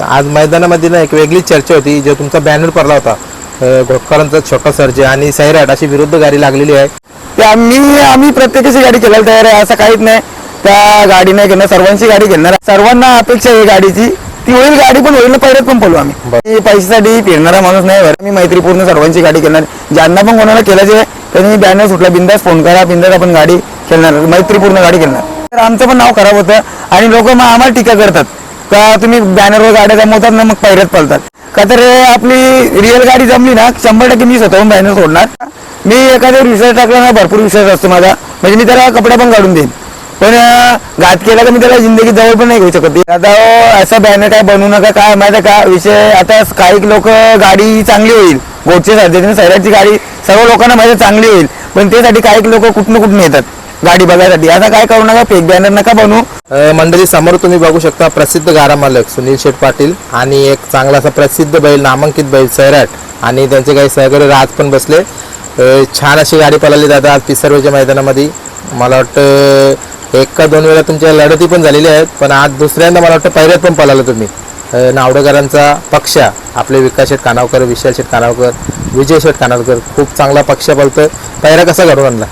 आज मैदानामध्ये ना एक वेगळीच चर्चा होती जो तुमचा बॅनर पडला होता. घोटकरांचा छोटा सर्जे आणि सैराट अशी विरुद्ध गाडी लागलेली आहे. ते आम्ही आम्ही प्रत्येकाची गाडी केल्याला तयार आहे असं काहीच नाही. त्या गाडी नाही घेणार सर्वांची गाडी घेणार. सर्वांना अपेक्षा आहे गाडीची. ती होईल गाडी पण होईल पहिल्यात पण बोलू आम्ही. पैशासाठी फिरणारा माणूस नाही बरं. मी मैत्रीपूर्ण सर्वांची गाडी घेणार. ज्यांना पण कोणाला केलं त्यांनी बॅनर सुटला. बिंदास फोन करा बिंदास आपण गाडी खेळणार मैत्रीपूर्ण गाडी खेळणार. तर आमचं पण नाव खराब होतं आणि लोक मग आम्हाला टीका करतात. का तुम्ही बॅनरवर गाड्या जमवतात ना मग पैऱ्यात पळतात. का तर आपली रिअल गाडी जमली ना शंभर टक्के मी स्वतःहून बॅनर सोडणार. मी एखाद्यावर विश्वास टाकला ना भरपूर विश्वास असतो माझा. म्हणजे मी त्याला कपडा पण काढून देईन. पण घात केला तर मी त्याला जिंदगी जवळ पण नाही घेऊ शकत. आता हो, असा बॅनर काय बनवू नका काय माहिती का? विषय आता काही लोक गाडी चांगली होईल. गोडचे साध्याने सैराटची गाडी सर्व लोकांना माहिती चांगली होईल. पण त्यासाठी काही लोक कुठून कुठून येतात. गाडी बघायसाठी. आता काय करू नका फेक बॅनर नका बनवू. मंडळी समोर तुम्ही बघू शकता प्रसिद्ध गारा मालक सुनील शेठ पाटील आणि एक चांगला असा प्रसिद्ध बैल नामांकित बैल सैराट. आणि त्यांचे काही सहकारी राज पण बसले. छान अशी गाडी पळाली दादा आज पिसर्वेच्या मैदानामध्ये. मला वाटतं एक का दोन वेळा तुमच्या लढती पण झालेल्या आहेत पण आज दुसऱ्यांदा मला वाटतं पहिल्यात पण पळाला तुम्ही. नावडेकरांचा पक्ष आपले विकास शेठ कानावकर विशाल शेठ कानावकर विजय शेठ कानावकर खूप चांगला पक्ष पळतोय. पहिला कसा घडून आणला?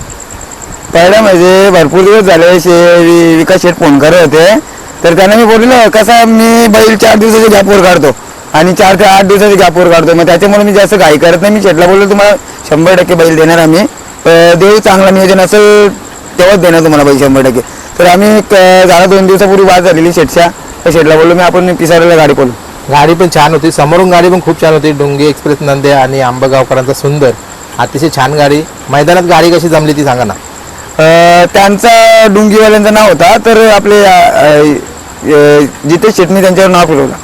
पहिलं म्हणजे भरपूर दिवस झाले शे वि- विकास शेठ फोन करत होते. तर त्यांना मी बोललो कसा मी बैल चार दिवसाच्या गॅपवर काढतो आणि चार ते आठ दिवसाच्या गॅपवर काढतो. मग त्याच्यामुळे मी जास्त घाई करत नाही. मी शेठला बोललो तुम्हाला शंभर टक्के बैल देणार आम्ही. अं, देऊ चांगला नियोजन असेल तेव्हाच देणार तुम्हाला बैल शंभर टक्के. तर आम्ही एक, अं, झाला दोन दिवसापूर्वी वाद झालेली शेठच्या. तर शेठला बोललो मी आपण पिसाऱ्याला गाडी बोललो गाडी पण छान होती. समोरून गाडी पण खूप छान होती. डोंगी एक्सप्रेस नंदे आणि आंबगावकरांचा सुंदर. अतिशय छान गाडी. मैदानात गाडी कशी जमली ती सांगा ना. त्यांचा डुंगीवाल्यांचं नाव होता तर आपले जितेश शेटने त्यांच्यावर नाव फिरवलं.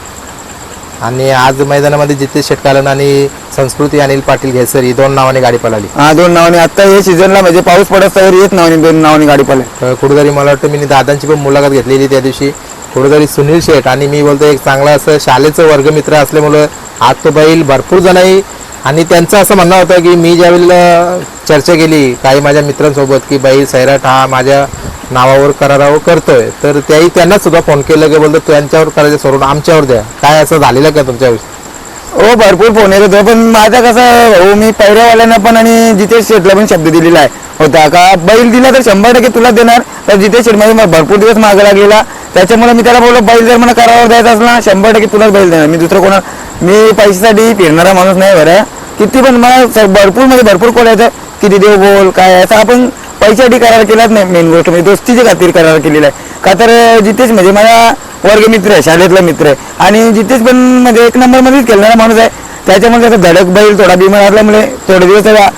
आणि आज मैदानामध्ये जितेश शेटकालन आणि संस्कृती अनिल पाटील घेसर ही दोन नावाने गाडी पळाली. हा दोन नावाने. आता हे सीझनला म्हणजे पाऊस पडत येत नावाने दोन नावाने गाडी पडले अं, कुठेतरी मला वाटतं मी दादांची पण मुलाखत घेतलेली त्या दिवशी. कुठेतरी सुनील शेठ आणि मी बोलतो एक चांगला असं शाळेचं वर्गमित्र असल्यामुळं आज तो बैल भरपूर जणांनी आणि त्यांचं असं म्हणणं होतं की मी ज्यावेळेला चर्चा केली काही माझ्या मित्रांसोबत की बैल सैराट हा माझ्या नावावर करारावर करतोय तर त्याही त्यांनाच सुद्धा फोन केलं की बोलतो त्यांच्यावर करायचं सोडून आमच्यावर द्या. काय असं झालेलं का तुमच्या हो भरपूर फोन येत होतो पण माझा कसं हो मी पहिल्यावाल्यांना पण आणि जितेश शेठला पण शब्द दिलेला आहे होता. का बैल दिला तर शंभर टक्के तुला देणार तर जितेश शेठ म्हणजे भरपूर दिवस मागे लागलेला. त्याच्यामुळे मी त्याला बोललो बैल जर मला करारावर द्यायचा असला शंभर टक्के तुलाच बैल देणार मी दुसरं कोणा मी पैशासाठी फिरणारा माणूस नाही बरं. किती पण मला भरपूर म्हणजे भरपूर कॉल येतं किती देव बोल काय असं आपण पैशासाठी करार केलाच नाही मेन गोष्ट म्हणजे दोस्तीच्या खातीर करार केलेला आहे. का तर जिथेच जितेश म्हणजे माझा वर्ग मित्र आहे शाळेतला मित्र आहे. आणि जितेश पण म्हणजे एक नंबरमध्येच खेळणारा माणूस आहे. त्याच्यामुळे त्याचा धडक बैल थोडा बिमार असल्यामुळे थोडे दिवस त्याला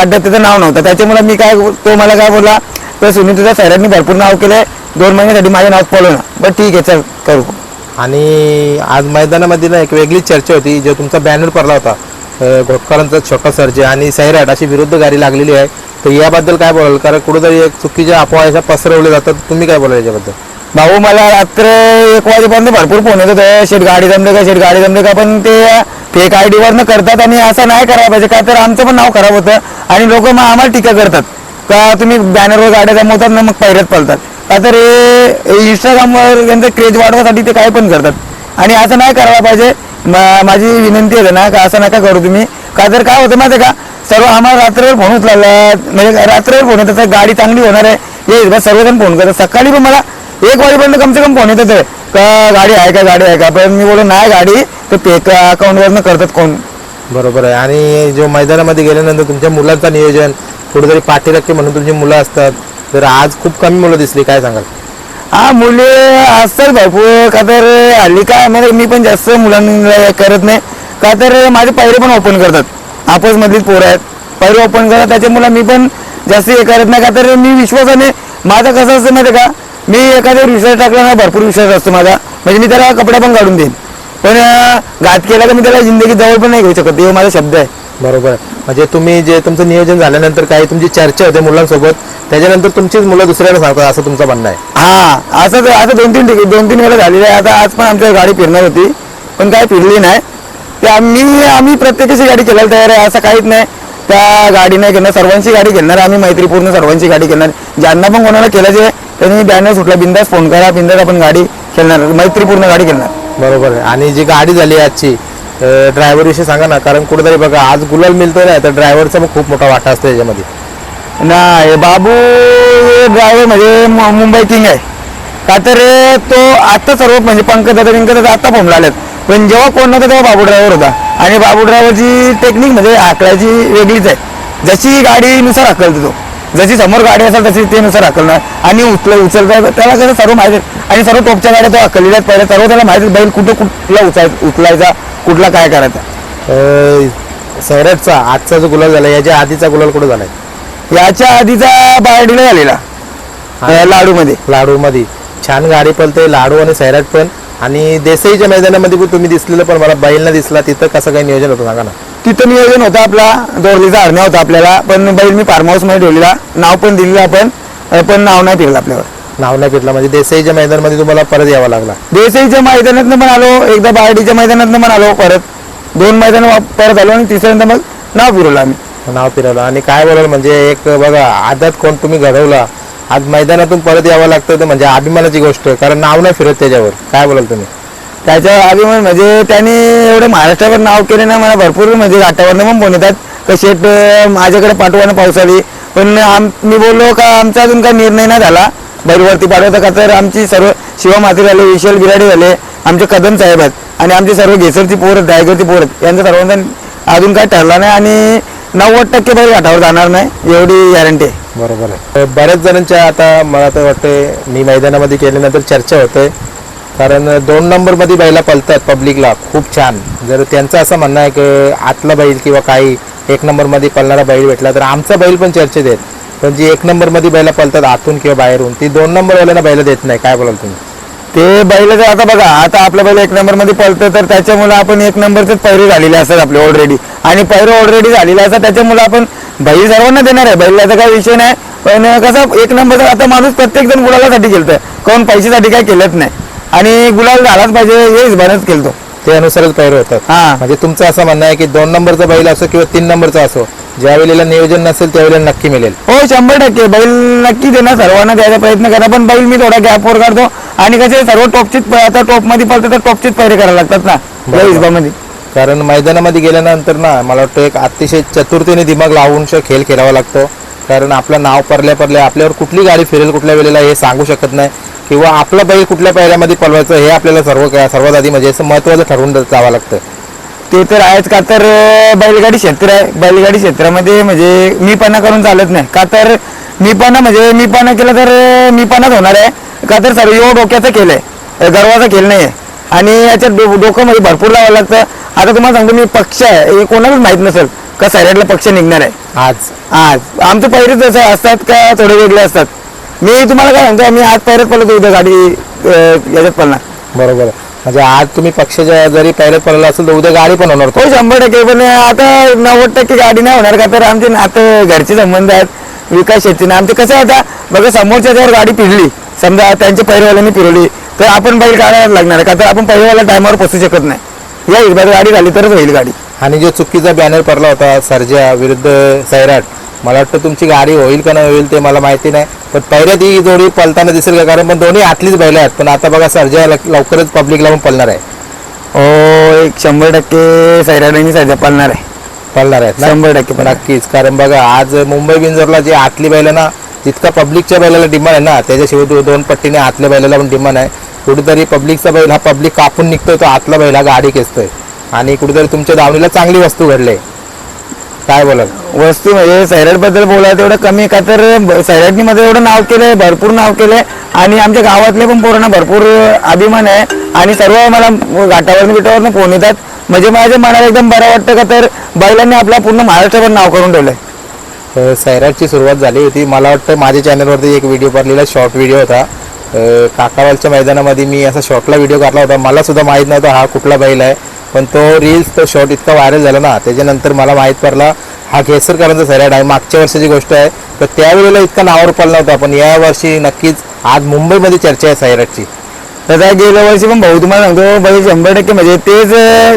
अड्ड्यात त्याचं नाव नव्हतं. त्याच्यामुळे मी काय तो मला काय बोलला तर सुनील तुझ्या सैरांनी भरपूर नाव केलं दोन महिन्यासाठी माझं नाव पळवलं बट बरं ठीक आहे चल करू. आणि आज मैदानामध्ये ना एक वेगळीच चर्चा होती जो तुमचा बॅनर पडला होता घोटकरांचा छोटा सर्जे आणि सैराट अशी विरुद्ध गाडी लागलेली आहे. तर याबद्दल काय बोलाल? कारण कुठेतरी एक चुकीच्या अफवा अशा पसरवल्या जातात. तुम्ही काय बोलाल याच्याबद्दल? भाऊ मला रात्र एक वाजेपर्यंत भरपूर फोन येत होते. शेट गाडी जमले का शेट गाडी जमले का? पण ते फेक आय वर करतात आणि असं नाही करायला पाहिजे का तर आमचं पण नाव खराब होतं आणि लोक मग आम्हाला टीका करतात. का तुम्ही बॅनरवर गाड्या जमवतात ना मग पहिल्यात पळतात. का तर हे इंस्टाग्रामवर त्यांचं क्रेज वाढवण्यासाठी ते काय पण करतात. आणि असं नाही करायला पाहिजे. म- माझी विनंती आहे ना का असं नका करू तुम्ही. का तर काय होतं माहिती का सर्व आम्हाला रात्रभर फोन उचलायला म्हणजे रात्रभर फोन येतात. गाडी चांगली होणार आहे. हे सर्वजण फोन करतात. सकाळी पण मला एक वाजेपर्यंत कमसे कम फोन येतात. का गाडी आहे का गाडी आहे का? पण मी बोललो नाही गाडी. तर पे अकाउंटवरनं करतात कोण? बरोबर आहे. आणि जो मैदानामध्ये गेल्यानंतर तुमच्या मुलांचं नियोजन कुठेतरी पाठीरक्के म्हणून तुमची मुलं असतात. तर आज खूप कमी मुलं दिसली काय सांगाल? हा मुले असतात भरपूर का तर हल्ली काय म्हणजे मी पण जास्त मुलांना करत नाही. का तर माझे पहिले पण ओपन करतात. आपस पोरं आहेत. पहिले ओपन करतात त्याच्यामुळे मी पण जास्त हे करत नाही. का तर मी विश्वासाने माझं कसं असतं माहिती आहे का? मी एखाद्यावर विश्वास टाकला ना भरपूर विश्वास असतो माझा. म्हणजे मी त्याला कपडा पण काढून देईन. पण घात केला तर मी त्याला जिंदगी जवळ पण नाही घेऊ शकत. हे माझा शब्द आहे. बरोबर. आहे. म्हणजे तुम्ही जे तुमचं नियोजन झाल्यानंतर काही तुमची चर्चा होते मुलांसोबत त्याच्यानंतर तुमचीच मुलं दुसऱ्याला सांगतात असं तुमचं म्हणणं आहे. हा असं असं दोन तीन दोन तीन वेळा झालेलं आहे. आता आज पण आमच्या गाडी फिरणार होती पण काय फिरली नाही. ते आम्ही आम्ही प्रत्येकाची गाडी केल्याला तयार आहे असं काहीच नाही. त्या गाडी नाही घेणार. सर्वांची गाडी घेणार आम्ही मैत्रीपूर्ण सर्वांची गाडी घेणार. ज्यांना पण कोणाला केलं त्यांनी बॅनर सुटला. बिंदास फोन करा. बिंदास आपण गाडी खेळणार. मैत्रीपूर्ण गाडी खेळणार बरोबर आहे. आणि जी गाडी झाली आजची ड्रायव्हर विषयी सांगा ना कारण कुठेतरी बघा आज गुलाल मिळतो ना तर ड्रायव्हरचा मग खूप मोठा वाटा असतो याच्यामध्ये. नाही बाबू ड्रायव्हर म्हणजे मुंबई किंग आहे. का तर तो आता सर्व म्हणजे पंकज दादा बिंकज दादा आता फॉर्मला आलेत पण जेव्हा कोण नव्हता तेव्हा बाबू ड्रायव्हर होता. आणि बाबू ड्रायव्हरची टेक्निक म्हणजे आकड्याची वेगळीच आहे. जशी गाडीनुसार हाकलतो तो. जशी समोर गाडी असेल तशी तेनुसार नुसार आणि उचल उचलता त्याला कसं सर्व माहिती आणि सर्व टोपच्या गाड्या तो हाकलेल्या आहेत. पहिल्या सर्व त्याला माहिती बैल कुठं कुठला उचाय उचलायचा. कुठला काय करायचा? सैराटचा आजचा जो गुलाल झाला याच्या आधीचा गुलाल कुठे झालाय? याच्या आधीचा बारडीला झालेला. अं, लाडूमध्ये. लाडू मध्ये छान गाडी पळते लाडू आणि सैराट पण. आणि देसाईच्या मैदानामध्ये पण तुम्ही दिसलेलं पण मला बैल दिसला. तिथं कसं काही नियोजन होतं सांगा ना. तिथं नियोजन होतं आपला दोरलीचा हरण्या होता आपल्याला पण बैल मी फार्म हाऊसमध्ये ठेवलेला. नाव पण दिलेलं आपण पण नाव नाही फिरलं आपल्यावर. नाव नाही घेतलं. म्हणजे देसाईच्या मैदानामध्ये तुम्हाला परत यावं लागला देसाईच्या मैदानातनं पण आलो एकदा बारडीच्या मैदानातनं पण आलो परत. दोन मैदान परत आलो आणि तिसऱ्यांदा मग नाव फिरवलं आम्ही. नाव फिरवलं. आणि काय बोलाल म्हणजे एक बघा आदत कोण तुम्ही घडवला आज मैदानातून परत यावं लागतं तर म्हणजे अभिमानाची गोष्ट. आहे कारण नाव नाही फिरत त्याच्यावर. काय बोलाल तुम्ही? त्याच्या अभिमान म्हणजे त्यांनी एवढं महाराष्ट्रावर नाव केले ना मला भरपूर म्हणजे घाटावरनं पण फोन येतात का शेट अं, माझ्याकडे पाठवा ना पावसाळी पण आम मी बोललो का आमचा अजून काही निर्णय नाही झाला. बैलवरती पाठवता का? तर आमची सर्व शिवा माथुर झाले विशाल बिराडे झाले आमचे कदम साहेब आहेत आणि आमचे सर्व घेसरची पोरं दायगरची पोर यांचा सर्वांचा अजून काय ठरला नाही आणि नव्वद टक्के बैल घाटावर जाणार नाही एवढी गॅरंटी आहे बरोबर आहे. बऱ्याच जणांच्या आता मला तर वाटते मी मैदानामध्ये केल्यानंतर चर्चा होते. कारण दोन नंबरमध्ये बैला पलतात पब्लिकला खूप छान. जर त्यांचं असं म्हणणं आहे की आतला बैल किंवा काही एक नंबरमध्ये पळणारा बैल भेटला तर आमचा बैल पण चर्चेत आहेत पण जी एक नंबरमध्ये बैला पलतात आतून किंवा बाहेरून ती दोन नंबरवाल्यांना बैला देत नाही. काय बोलाल तुम्ही? ते बैल जर आता बघा आता आपलं बैल एक नंबरमध्ये पळतं तर त्याच्यामुळे आपण एक नंबरचे पैरे झालेले असतात आपले ऑलरेडी आणि पैरे ऑलरेडी झालेले असतात त्याच्यामुळे आपण बैल सर्वांना देणार आहे. बैलाचा काही विषय नाही. पण कसं एक नंबरचा आता माणूस प्रत्येक जण गुलालासाठी खेळतोय. कोण पैशासाठी काही केलंच नाही. आणि गुलाल झालाच पाहिजे हे हिशोबानेच खेळतो. ते अनुसारच पैर होतात. हा. म्हणजे तुमचं असं म्हणणं आहे की दोन नंबरचा बैल असो किंवा तीन नंबरचा असो ज्या वेळेला नियोजन नसेल त्यावेळेला नक्की मिळेल. हो शंभर टक्के. बैल नक्की देणार सर्वांना द्यायचा प्रयत्न करा पण बैल मी थोडा गॅपवर काढतो. आणि कसे सर्व टॉपचीच आता टॉपमध्ये पळतो तर टॉपचीच पैरे करायला लागतात ना या. हिशोबामध्ये. कारण मैदानामध्ये गेल्यानंतर ना मला वाटतं एक अतिशय चतुर्थीने दिमाग लावून खेळ खेळावा लागतो. कारण आपलं नाव परल्या परल्या आपल्यावर कुठली गाडी फिरेल कुठल्या वेळेला हे सांगू शकत नाही. किंवा आपला बैल कुठल्या पहिल्यामध्ये पळवायचं हे आपल्याला सर्व काय- सर्वात आधी म्हणजे असं महत्त्वाचं ठरवून जावं लागतं. ते तर आहेच का तर बैलगाडी क्षेत्र आहे. बैलगाडी क्षेत्रामध्ये म्हणजे मीपणा करून चालत नाही. का तर मीपणा म्हणजे मीपणा केलं तर अं, मीपणाच होणार आहे. का तर सर्व यो डोक्याचं खेळ आहे. गर्वाचा खेळ नाही आहे. आणि याच्यात डो डोकं म्हणजे भरपूर लावावं लागतं. आता तुम्हाला सांगतो मी पक्ष आहे. हे कोणालाच माहीत नसेल का सायडला पक्ष निघणार आहे. आज. आज. आमचे पैरेच जसे असतात का थोडे वेगळे असतात. मी तुम्हाला काय सांगतो मी आज पैरत पडलो उद्या गाडी याच्यात पडणार. बरोबर आहे. म्हणजे आज तुम्ही पक्षाच्या जरी पहिल्यात पळला असेल तर उद्या गाडी पण होणार हो शंभर टक्के पण आता नव्वद टक्के गाडी नाही होणार का तर आमचे नातं घरचे संबंध आहेत विकास शेती आमचे कसं आहे आता बघा समोरच्या जर गाडी फिरली समजा त्यांच्या पैरवाल्यांनी फिरवली तर आपण बैल काढायला लागणार आहे का तर आपण पैरवाला टायमावर पोचू शकत नाही. या हिशोबात गाडी झाली तरच होईल गाडी. आणि जो चुकीचा बॅनर पडला होता सर्जा विरुद्ध सैराट मला वाटतं तुमची गाडी होईल का नाही होईल ते मला माहिती नाही. पण पहिल्यात ही जोडी पलताना दिसेल का? कारण पण दोन्ही आतलीच बैल आहेत. पण आता बघा सर्जा लवकरच पब्लिकला पण पळणार आहे. हो एक शंभर टक्के सैराडांनी सध्या पळणार आहे. पळणार आहेत ना? शंभर टक्के. नक्कीच. कारण बघा आज मुंबई बिंजरला जे आतली बैल ना जितका पब्लिकच्या बैलाला डिमांड आहे ना त्याच्याशिवाय दोन पट्टीने आतल्या बैलाला पण डिमांड आहे. कुठेतरी पब्लिकचा बैल हा पब्लिक कापून निघतोय तो आतला बैल हा गाडी खेचतोय. आणि कुठेतरी तुमच्या दावणीला चांगली वस्तू घडले. काय बोलाल? वस्तू म्हणजे सैराटबद्दल बोलायचं एवढं कमी का तर सैराटनी मध्ये एवढं नाव केलंय भरपूर नाव केलंय. आणि आमच्या गावातले पण पोरांना भरपूर अभिमान आहे. आणि सर्व मला घाटावरनं बिटावरनं फोन येतात. म्हणजे माझ्या मनाला एकदम बरं वाटतं का तर बैलांनी आपला पूर्ण महाराष्ट्रभर नाव करून ठेवलंय. सैराटची सुरुवात झाली होती. मला वाटतं माझ्या चॅनलवरती एक व्हिडिओ पाहिलेला शॉर्ट व्हिडिओ होता. काकावालच्या मैदानामध्ये मी असा शॉर्टला व्हिडिओ काढला होता. मला सुद्धा माहीत नव्हता हा कुठला बैल आहे. पण तो रील्स तो शॉर्ट इतका व्हायरल झाला ना त्याच्यानंतर मला माहीत पडला हा केसरकरांचा सैराट आहे. मागच्या वर्षाची गोष्ट आहे. तर त्यावेळेला इतका नावावर पडला होता पण या वर्षी नक्कीच आज मुंबईमध्ये चर्चा आहे सैराटची तसा गेल्या वर्षी पण भाऊ तुम्हाला सांगतो बैल शंभर टक्के म्हणजे तेच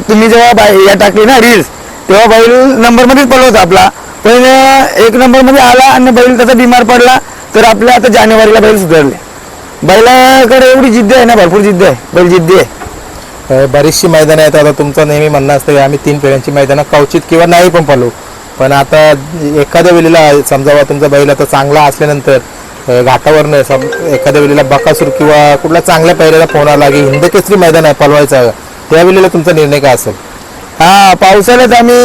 तुम्ही जेव्हा बाई या टाकली ना रील्स तेव्हा बैल नंबरमध्येच पडला होता आपला. पण एक नंबरमध्ये आला आणि बैल त्याचा बिमार पडला तर आपल्या आता जानेवारीला बैल सुधारले. बैलाकडे एवढी जिद्द आहे ना भरपूर जिद्द आहे. बैल जिद्दी आहे. बरीचशी मैदानं आहेत. आता तुमचं नेहमी म्हणणं असतं की आम्ही तीन फेऱ्यांची मैदानं कवचित किंवा नाही पण पळू पण आता एखाद्या वेळेला समजा बा तुमचा बैल आता चांगला असल्यानंतर घाटावरनं सम एखाद्या वेळेला बकासूर किंवा कुठल्या चांगल्या पहिल्याला फोन आला हिंदकेसरी मैदान आहे पलवायचा. त्यावेळेला तुमचा निर्णय काय असेल? हा पावसाळ्यात आम्ही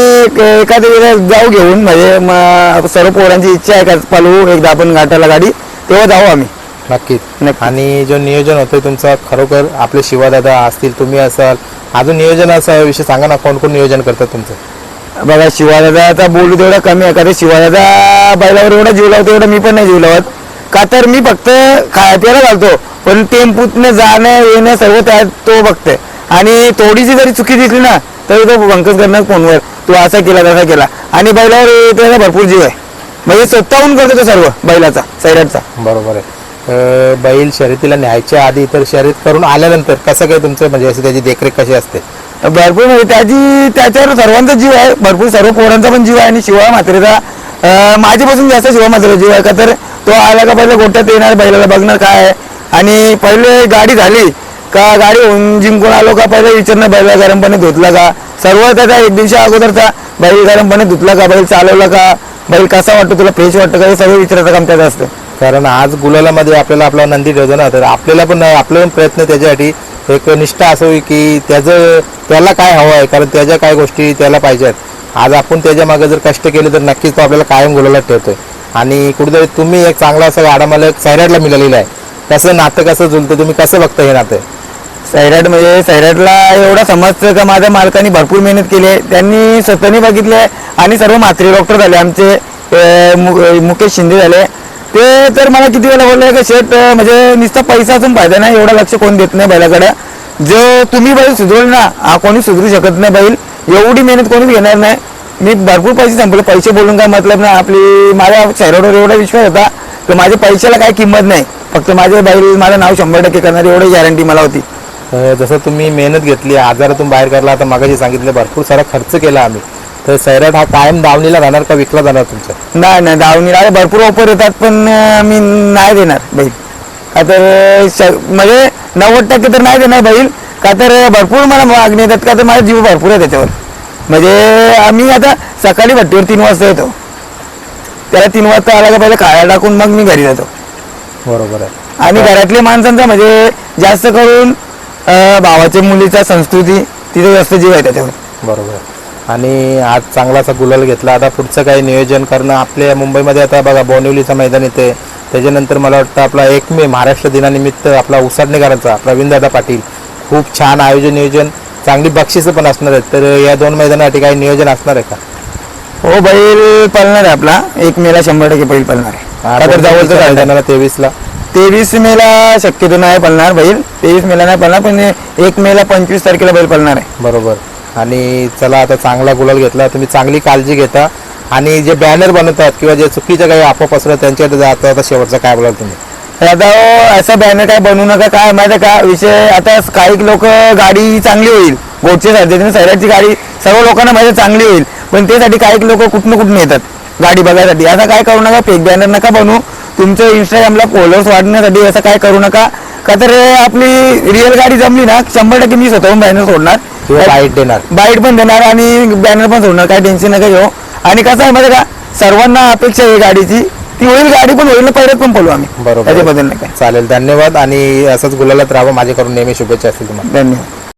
एखाद्या वेळेला जाऊ घेऊन. म्हणजे सर्व पोरांची इच्छा आहे का पालू एकदा आपण घाटाला गाडी तेव्हा जाऊ आम्ही. नक्कीच. नक्की. आणि जो नियोजन होतोय तुमचा खरोखर आपले शिवादादा असतील तुम्ही असाल अजून नियोजनाचा विषय सांगा ना कोण कोण नियोजन करतात तुमचं? बघा शिवादादाचा बोलू तेवढा कमी आहे का ते शिवादादा बैलावर एवढा जीव लावतो एवढा मी पण नाही जीव लावत. का तर मी फक्त खाय प्यायला घालतो पण टेम्पूतनं जाणं येणं सर्व त्या तो बघते आणि थोडीशी जरी चुकी दिसली ना तरी तो पंकज करणार फोनवर. तू असा केला तसा केला. आणि बैलावर त्याचा भरपूर जीव आहे. म्हणजे स्वतःहून करतो तो सर्व बैलाचा सैराटचा. बरोबर आहे. बैल शर्यतीला न्यायच्या आधी तर शर्यत करून आल्यानंतर कसं काय तुमचं म्हणजे असं त्याची देखरेख कशी असते? भरपूर म्हणजे त्याची त्याच्यावर सर्वांचा जीव आहे. भरपूर सर्व पोरांचा पण जीव आहे आणि शिवा मात्रेचा माझ्यापासून जास्त शिवा मात्र जीव आहे. का तर तो आला का पहिले गोट्यात येणार बैलाला बघणार काय आहे. आणि पहिले गाडी झाली का गाडी होऊन जिंकून आलो का पहिले विचारणं बैला गरमपणे धुतला का? सर्व त्याचा एक दिवशी अगोदरचा बैल गरमपणे धुतला का? बैल चालवला का? बैल कसा वाटतो तुला फ्रेश वाटतं का? हे सगळं विचारायचं काम त्याचं असतं. कारण आज गुलालामध्ये आपल्याला आपला नंदी ठेवतो ना तर आपल्याला पण आपले पण प्रयत्न त्याच्यासाठी एक निष्ठा असावी की त्याचं त्याला काय हवं आहे कारण त्याच्या काय गोष्टी त्याला पाहिजेत आज आपण त्याच्यामागे जर कष्ट केले तर नक्कीच तो आपल्याला कायम गुलाला ठेवतोय. आणि कुठेतरी तुम्ही एक चांगला असा गाडा मला एक सैराटला मिळालेला आहे. कसं नातं कसं झुलतं तुम्ही कसं बघता हे नातं? सैराट म्हणजे सैराटला एवढा समजतं का माझ्या मालकाने भरपूर मेहनत केली आहे. त्यांनी स्वतःने बघितले आहे आणि सर्व मात्री डॉक्टर झाले आमचे मु- मुकेश शिंदे झाले. ते तर मला किती वेळा बोलले की शेट म्हणजे नुसता पैसा असून फायदा नाही एवढा लक्ष कोण देत नाही बैलाकडे. जो तुम्ही बैल सुधरवल ना हा कोणी सुधरू शकत नाही बैल. एवढी मेहनत कोणीच घेणार नाही. मी भरपूर पैसे संपले पैसे बोलून काय मतलब नाही. आपली माझ्या शहरावर एवढा विश्वास होता की माझ्या पैशाला काय किंमत नाही. फक्त माझे बैल माझं नाव शंभर टक्के करणार एवढी गॅरंटी मला होती. जसं तुम्ही मेहनत घेतली आजारातून बाहेर काढला आता मागाशी सांगितलं भरपूर सारा खर्च केला आम्ही. तर सैराट हा कायम दावणीला राहणार का विकला जाणार तुमचा नाही नाही दावणीला अरे भरपूर ऑफर येतात पण अं, मी नाही देणार बैल. का तर श- म्हणजे नव्वद टक्के तर नाही देणार बैल. का तर भरपूर मला मागणी येतात का तर माझा जीव भरपूर आहे त्याच्यावर. म्हणजे आम्ही आता सकाळी भट्टीवर तीन वाजता येतो. त्याला तीन वाजता आला का पहिले खायला टाकून मग मी घरी जातो. बरोबर आहे. आणि घरातल्या माणसांचा म्हणजे जास्त करून अं, भावाच्या मुलीचा संस्कृती तिथे जास्त जीव आहे त्याच्यावर. बरोबर आहे. आणि आज चांगला असा गुलाल घेतला. आता पुढचं काही नियोजन करणं आपल्या मुंबईमध्ये आता बघा बोनिवलीचं मैदान येते त्याच्यानंतर मला वाटतं आपला एक मे महाराष्ट्र दिनानिमित्त आपला उसाडणेकरांचा प्रवीणदादा पाटील. खूप छान आयोजन नियोजन. चांगली बक्षिसं पण असणार आहेत. तर या दोन मैदानासाठी काही नियोजन असणार आहे का? हो बैल पळणार आहे आपला. एक मेला शंभर टक्के बैल पळणार आहे. तर जवळचं. मैदानाला तेवीसला? तेवीस मेला शक्यतो नाही पळणार बैल. तेवीस मेला नाही पळणार पण एक मेला पंचवीस तारखेला बैल पळणार आहे. बरोबर. आणि चला आता चांगला गुलाल घेतला तुम्ही चांगली काळजी घेता. आणि जे बॅनर बनवतात किंवा जे चुकीच्या काही अफवा पसरत त्यांच्याकडे जाता आता शेवटचा काय बोलाल तुम्ही? तर आता असं बॅनर काय बनवू नका. काय माहिती आहे का? विषय आता काही लोक गाडी चांगली होईल. गोडची साध्याने सैराटची गाडी सर्व लोकांना माहिती चांगली होईल. पण त्यासाठी काही लोक कुठून कुठून येतात गाडी बघायसाठी. आता काय करू नका फेक बॅनर नका बनवू. तुमचं इंस्टाग्रामला फॉलोअर्स वाढण्यासाठी असं काय करू नका. का तर आपली रिअल गाडी जमली ना शंभर टक्के मी स्वतःहून बॅनर सोडणार. किंवा बाईट देणार. बाईट पण देणार आणि बॅनर पण सोडणार काय टेन्शन नका घेऊ. आणि कसं आहे माहिती का सर्वांना अपेक्षा आहे गाडीची. ती होईल गाडी पण होईल पहिल्यात पण पळू आम्ही. बरोबर. त्याच्याबद्दल नाही काय. चालेल धन्यवाद. आणि असंच गुलालात राहावं. माझ्याकडून नेहमी शुभेच्छा असतील तुम्हाला. धन्यवाद.